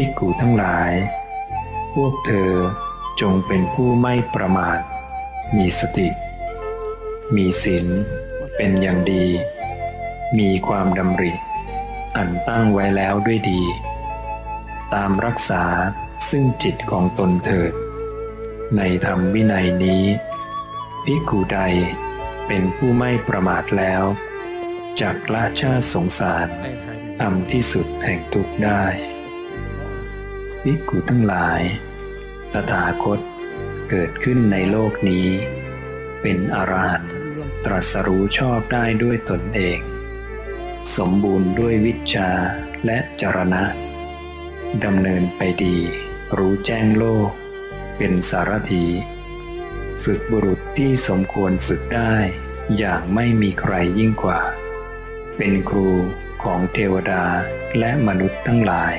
ภิกขุทั้งหลาย พวกเธอจงเป็นผู้ไม่ประมาท มีสติ มีศีลเป็นอย่างดี มีความดำริ อันตั้งไว้แล้วด้วยดี ตามรักษาซึ่งจิตของตนเถิด ในธรรมวินัยนี้ ภิกขุใดเป็นผู้ไม่ประมาทแล้วจากละชาติสงสารทำที่สุดแห่งทุกข์ได้ ภิกขุทั้งหลาย ตถาคตเกิดขึ้นในโลกนี้ เป็นอรหันต์ตรัสรู้ชอบได้ด้วยตนเอง สมบูรณ์ด้วยวิชาและจรณะดำเนินไปดี รู้แจ้งโลก เป็นสารถี ฝึกบุรุษที่สมควรฝึกได้ อย่างไม่มีใครยิ่งกว่า เป็นครูของเทวดาและมนุษย์ทั้งหลาย